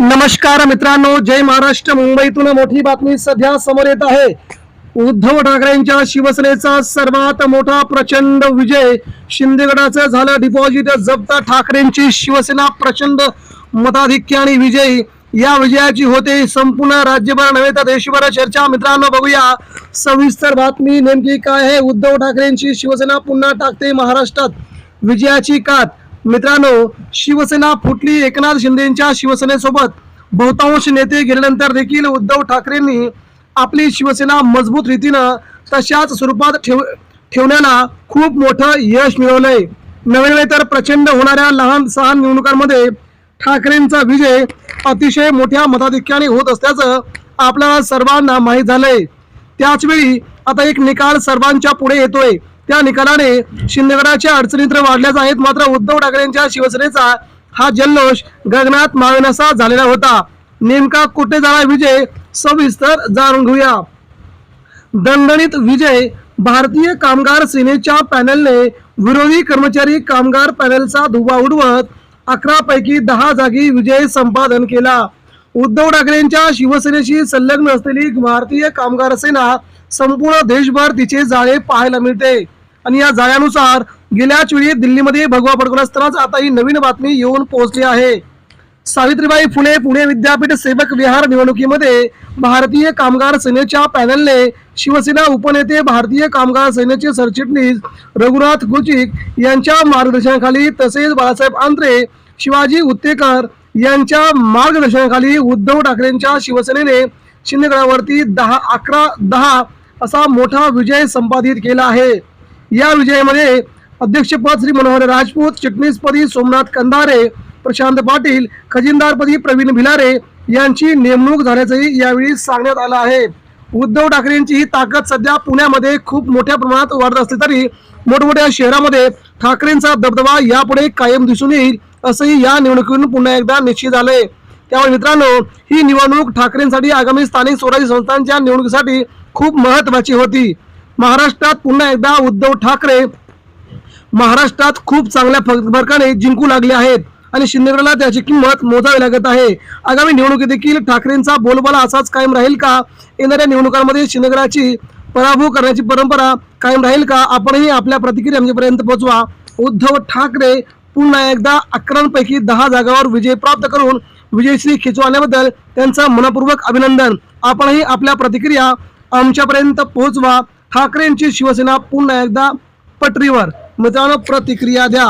नमस्कार मित्रांनो जय महाराष्ट्र. मुंबईतून मोठी बातमी सध्या समोर येत आहे. उद्धव ठाकरेंच्या शिवसेनेचा सर्वात मोठा प्रचंड विजय शिंदेगडाचं झालं. डिपॉझिट जप्त ठाकरेंची शिवसेना प्रचंड मताधिक्य आणि विजयी. या विजयाची होते संपूर्ण राज्यभर नव्हे तर देशभर चर्चा. मित्रांनो बघूया. सविस्तर बातमी नेमकी काय आहे? उद्धव ठाकरेंची शिवसेना पुन्हा टाकते महाराष्ट्रात. विजयाची कात. मित्रांनो शिवसेना फुटली एकनाथ शिंदेच्या शिवसेनेसोबत. बहुतांश नेते गेल्यानंतर देखील उद्धव ठाकरेंनी आपली शिवसेना मजबूत रीतीनं तशाच स्वरूपात ठेव ठेवण्याला खूप मोठं यश मिळवलंय. नवीन तर प्रचंड होणाऱ्या लहान सहान निवडणुकांमध्ये ठाकरेंचा विजय अतिशय मोठ्या मताधिक्याने होत असल्याचं आपल्याला सर्वांना माहीत झालंय. त्याचवेळी आता एक निकाल सर्वांच्या पुढे येतोय. त्या निकालाने शिंदेगडाच्या अडचणी तर वाढल्याच आहेत. मात्र उद्धव ठाकरेंच्या शिवसेनेचा हा जल्लोष गगनात मावेनासा झालेला होता. नेमका कुठे झाला विजय सविस्तर जाणून घेऊया. दणदणीत विजय भारतीय कामगार सेनेच्या पॅनलने विरोधी कर्मचारी कामगार पॅनलचा धुवा उडवत अकरा पैकी दहा जागी विजय संपादन केला. उद्धव ठाकरेंच्या शिवसेनेशी संलग्न असलेली भारतीय कामगार सेना संपूर्ण देशभर तिचे जाळे पाहायला मिळते. आणि या जाळ्यानुसार गेल्याच वेळी दिल्लीमध्ये भगवा फडकून असतानाच आता ही नवीन बातमी येऊन पोहोचली आहे. सावित्रीबाई फुले पुणे विद्यापीठ सेवक विहार निवडणुकीमध्ये भारतीय कामगार सेनेच्या पॅनलने शिवसेना उपनेते भारतीय कामगार सेनेचे सरचिटणीस रघुनाथ गुजिक यांच्या मार्गदर्शनाखाली तसेच बाळासाहेब आंत्रे शिवाजी उत्तेकर यांच्या मार्गदर्शनाखाली उद्धव ठाकरेंच्या शिवसेनेने शिंदेगडावरती दहा अकरा दहा असा मोठा विजय संपादित केला आहे. या विजयामध्ये अध्यक्षपद श्री मनोहर राजपूत चिटणीसपदी सोमनाथ कंदारे प्रशांत पाटील खजिनदारपदी प्रवीण भिलारे यांची नेमणूक झाल्याचंही यावेळी सांगण्यात आलं आहे. उद्धव ठाकरेंची ही ताकद सध्या पुण्यामध्ये खूप मोठ्या प्रमाणात वाढत असली तरी मोठमोठ्या शहरामध्ये ठाकरेंचा दबदबा यापुढे कायम दिसून येईल असंही या निवडणुकीतून पुन्हा एकदा निश्चित झालंय. त्यामुळे मित्रांनो ही निवडणूक ठाकरेंसाठी आगामी स्थानिक स्वराज्य संस्थांच्या निवडणुकीसाठी खूप महत्वाची होती. महाराष्ट्रात पुन्हा एकदा उद्धव ठाकरे महाराष्ट्रात खूप चांगल्या फरकाने जिंकू लागले आहेत. आणि शिंदेगडला त्याची किंमत मोजावी लागत आहे. आगामी निवडणुकीत देखील ठाकरेंचा बोलबाला असाच कायम राहील का? येणाऱ्या निवडणुकांमध्ये शिंदेगडाची पराभव करण्याची परंपरा कायम राहील का? आपणही आपल्या प्रतिक्रिया आमच्यापर्यंत पोहोचवा उद्धव ठाकरे पुन्हा एकदा अकरांपैकी दहा जागावर विजय प्राप्त करून विजयश्री खेचवल्याबद्दल त्यांचं मनपूर्वक अभिनंदन. आपणही आपल्या प्रतिक्रिया आमच्यापर्यंत पोहोचवा ठाकरेंची शिवसेना पुन्हा एकदा पटरीवर. मित्रांनो प्रतिक्रिया द्या.